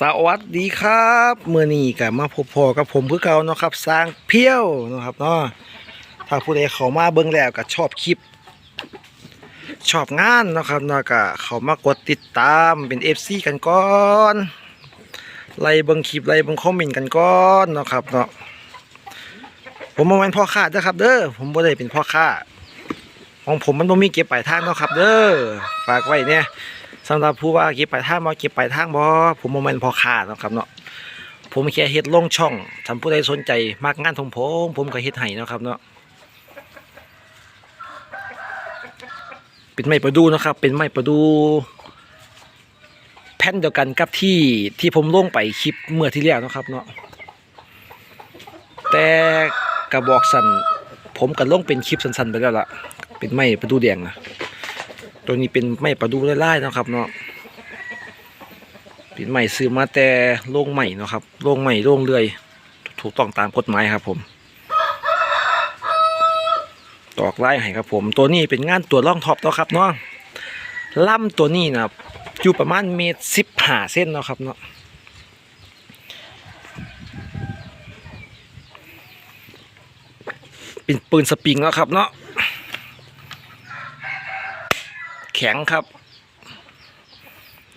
สวัสดีครับเมื่อนี้กับมาพบพอกับผมคือเก่าเนาะครับ สร้างเพี้ยวเนาะครับเนาะถ้าผู้ใดเขามาเบิ่งแล้วก็ชอบคลิป ชอบงานเนาะครับเนาะก็เขามากดติดตามเป็น FC กันก่อนไล่เบิ่งคลิปไล่เบิ่งคอมเมนต์กันก่อนเนาะครับเนาะผมบ่แม่นพ่อค้าเด้อครับ เด้อผมบ่ได้เป็นพ่อค้าของผมมันบ่มีเก็บปลายทางเนาะครับ เด้อฝากไว้เนี่ย สำหรับผู้ว่าเก็บปลายทางบ่เก็บปลายทางบ่ผมบ่แม่นพอค้าเนะครับเนาะผมแค่เฮ็ดลงช่องถ้าผู้ใดสนใจมากงานของผมผมก็เฮ็ดให้นะครับเนาะเป็นไม้ประดูนะครับ เป็นไม้ประดูแผ่นเดียวกันกับที่ที่ผมลงไปคลิปเมื่อที่แล้วนะครับเนาะแต่กระบอกสั่นผมก็ลงเป็นคลิปสั้นๆไปแล้วล่ะ เป็นไม้ประดูแดงนะ ตัวนี้เป็นไม้ประดูไล่ๆนะครับ เนาะเป็นไม้ซื้อมาแต่โรงใหม่เนาะครับโรงใหม่โรงเรือย ถูกต้องตามกฎหมายครับ ผม ตอกไล่ให้ครับ ผม ตัวนี้เป็นงานตัวร่องท็อปเนาะครับเนาะล่ำตัวนี้นะครับอยู่ประมาณเมตรสิบห้าเส้นเนาะครับเนาะเป็นปืนสปริงเนาะครับเนาะ แข็งครับ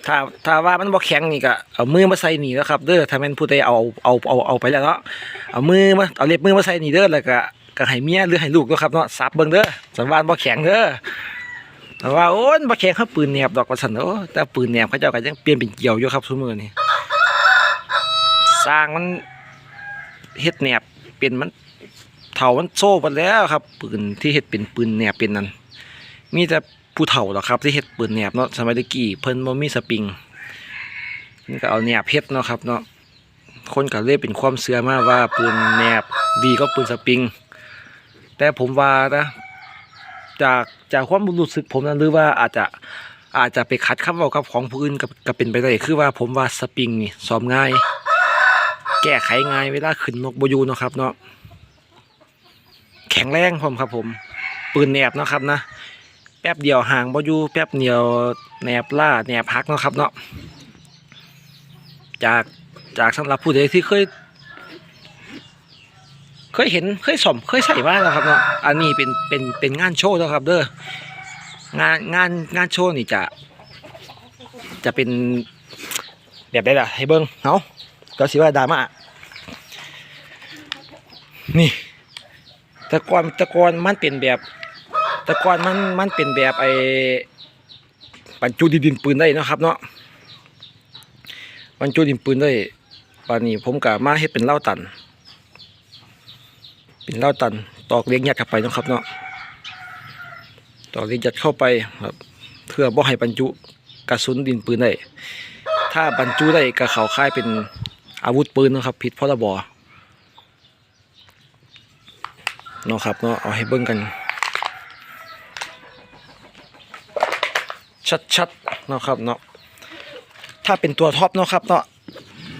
ถ้าถ้าว่ามันบ่แข็งนี่ก็เอามือมาใส่นี่แล้วครับเด้อถ้าแม่นผู้ใดเอาเอาเอาเอาไปแล้วเนาะเอามือมาเอาเล็บมือมาใส่นี่เด้อแล้วก็ก็ให้เมียหรือให้ลูกเนาะครับเนาะซับเบิ่งเด้อสันวานบ่แข็งเด้อแต่ว่าโอ้ยบ่แข็งเขาปืนแหนบดอกว่าซั่นโอ้แต่ปืนแหนบเขาเจ้าก็ยังเปลี่ยนเป็นเกี่ยวอยู่ครับซุมื้อนี้สร้างมันเฮ็ดแหนบเป็นมันเฒ่ามันโซ่ไปแล้วครับ ปืนที่เฮ็ดเป็นปืนแหนบเป็นนั่นมีแต่ ผู้เฒ่าหรอกครับที่เฮ็ดปืนแหนบเนาะสมัยตะกี้เพิ่นบ่มีสปริงเพิ่ก็เอาแหนบเฮ็ดเนาะครับเนาะคนก็เลยเป็นความเชื่อมาว่าปืนแหนบดีก็ปืนสปริง แต่ผมว่านะจากจากความรู้สึกผมนะหรือว่าอาจจะอาจจะไปขัดคำเว้ากับของผู้อื่นก็ก็เป็นไปได้คือว่าผมว่าสปริงนี่ซ้อมง่าย แก้ไขง่ายเวลาขึ้นนกบยูเนาะครับเนาะแข็งแรงพร้อมครับผม ปืนแหนบเนาะครับนะ แป๊บเดียวห่างบ่อยู่แป๊บเดียวแหนบล่าแหนบพักเนาะครับเนาะจากจากสำหรับผู้ใดที่เคย เคยเห็นเคยสมเคยใส่บ้างแล้วครับเนาะอันนี้เป็นเป็นเป็นงานโชว์แล้วครับ เด้องานงานงานโชว์นี่จะ จะเป็นแบบใดล่ะให้เบิ้งเนาะก็สิว่าดราม่านี่ต่ก่อนต่ก่อนมันเป็นแบบ แต่ก่อนมันมันเป็นแบบไอ้บรรจุดินดินปืนได้นะครับ เนาะบรรจุดินปืนได้ปานนี้ผมกับมาให้เป็นเหล้าตัน เป็นเหล้าตัน ตอกเลี้ยงยัดเข้าไปนะครับ เนาะตอกเลี้ยงยัดเข้าไปครับเพื่อบ่ให้บรรจุกระสุนดินปืนได้ ถ้าบรรจุได้ก็เขาค่ายเป็นอาวุธปืนนะครับ ผิดพรบเนาะครับเนาะเอาให้เบิ่งกัน ชัดๆเนาะครับเนาะถ้าเป็นตัวท็อปเนาะครับเนาะ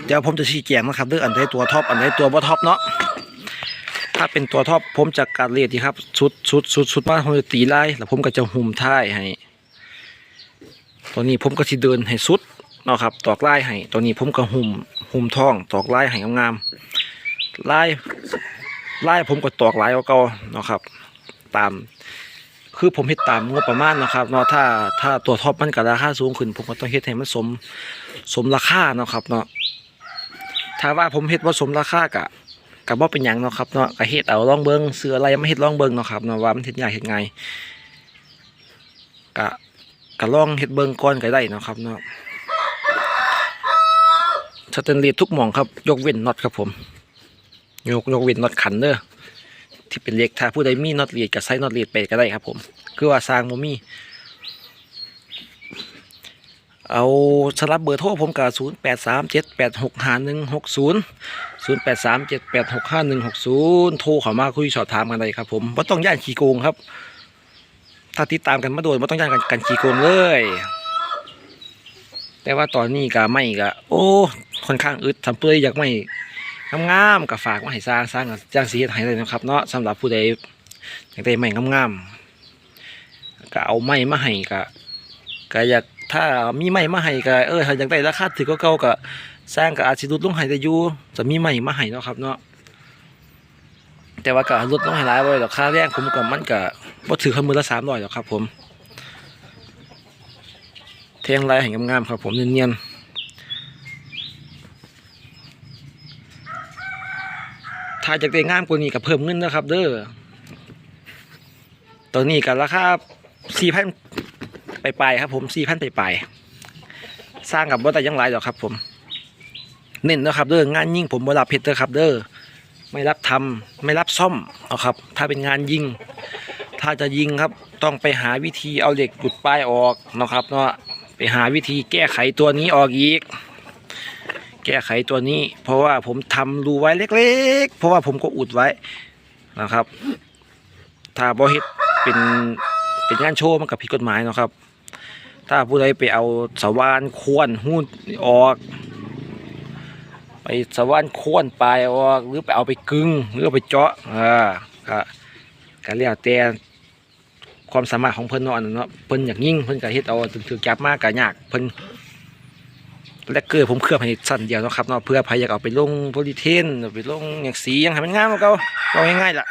เดี๋ยวผมจะชี้แจงนะครับเรื่องอันใดตัวท็อปอันใดตัวบ่ท็อปเนาะถ้าเป็นตัวท็อปผมจะการเรียดดีครับชุดชุดชุดชุดมาผมจะตีไล่แล้วผมก็จะหุ่มท้ายให้ตัวนี้ผมก็สิเดินให้สุดเนาะครับตอกไล่ให้ตัวนี้ผมก็หุ่มหุ่มท้องตอกไล่ให้งามๆไล่ไล่ผมก็ตอกไล่เอาเก่าเนาะครับ ตาม คือผมเฮ็ดตามงบประมาณนะครับเนาะถ้าถ้าตัวท็อปมันก็ราคาสูงขึ้น ผมก็ต้องเฮ็ดให้มันสมสมราคาเนาะครับเนาะถ้าว่าผมเฮ็ดบ่าสมราคากะก็บ่เป็นหยังเนาะครับเนาะก็เฮ็ดเอาลองเบิ่งซื้ออะไรมาเฮ็ดลองเบิงเนาะครับเนาะว่ามันเฮ็ดยากเฮ็ดไงก็ก็ลองเฮ็ดเบิงก่อนก็ได้เนาะครับเนาะสแตนเลสทุกหม่องครับ ยกเว้นน็อตครับผม ยกยกเว้นน็อตขันเด้อ ที่เป็นเล็กถ้าผู้ใดมีน็อตเลียดกับไซน็อตเลียดไปก็ได้ครับ ผม คือว่าสร้างโมมีเอาสลับเบอร์โทรผมกับศูนย์แปดสามเจ็ดแปดหกห้าหนึ่งหกศูนย์ศูนย์แปดสามเจ็ดแปดหกห้าหนึ่งหกศูนย์โทรเข้ามาคุยสอบถามกันได้ครับ ผมไม่ต้องย่านขี้โกงครับ ถ้าติดตามกันมาโดนไม่ต้องย่านกันกันขี้โกงเลย แต่ว่าตอนนี้ก็ไม่ก็โอ้ค่อนข้างอึดทำเพื่ออยากไม่ งามๆกับฝากมาให้สร้างสร้างกับจ้างสีเฮ็ดให้เลยนะครับเนาะสำหรับผู้ใดอยากได้ไม้งามๆก็เอาไม้มาให้ก็ก็อยากถ้ามีใหม่มาให้ก็เออถ้าอยากได้ราคาถือก็เก่าก็สร้างก็อาจสิลดลงให้ได้อยู่จะมีใหม่มาให้เนาะครับเนาะแต่ว่าก็ลดลงให้หลายได้ดอกค่าแรงผมก็มันก็บ่ถือคันมือละ300หรอกครับผมแทงลายให้งามๆครับผมเนียนๆถ้าอยากได้งามกว่านี้ก็เพิ่มเงินนะครับ เด้อตัวนี้ก็ราคา4,000ไปไปครับ ผมสี่พันไปไปสร้างกับบ่แต่ยังไรหรอกครับ ผม เน้นนะครับ เด้องานยิ่งผมบ่รับเพชรเด้อครับ เด้อไม่รับทำไม่รับซ่อมเอาครับ ถ้าเป็นงานยิง ถ้าจะยิงครับ ต้องไปหาวิธีเอาเหล็กหยุดป้ายออกนะครับเนาะไปหาวิธีแก้ไขตัวนี้ออกอีก แก้ไขตัวนี้ เพราะว่าผมทำรูไว้เล็ก ๆ เพราะว่าผมก็อุดไว้นะครับ ถ้าบ่เฮ็ดเป็นเป็นงานโชว์มันกับผิดกฎหมายนะครับ ถ้าผู้ใดไปเอาสว่านควรหูดออก ไปสว่านควรปลายออกหรือไปเอาไปกึ่งหรือไปเจาะอ่าก็ก็แล้วแต่ความสามารถของเพิ่นเนาะอันนั้นเนาะเพิ่นอยากยิ่งเพิ่นก็เฮ็ดเอาถึงจับมากก็ยากเพิ่น และเกลือผมเคลือบให้สั้นเดียวนะครับเนาะเพื่อใครอยากเอาไปลงโพลิเทนเอาไปลงอย่างสีอย่างให้มันงามาเก่าเอาง่ายๆล่ะ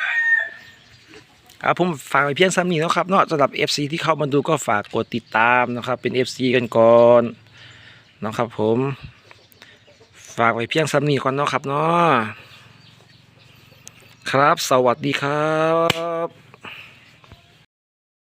ครับผมฝากไปเพียงซ้ำนี้นะครับเนาะสำหรับ FC ที่เข้ามาดูก็ฝากกดติดตามนะครับ เป็น FC กันก่อนนะครับผม ฝากไปเพียงซ้ำนี้ก่อนเนาะครับเนาะครับ สวัสดีครับ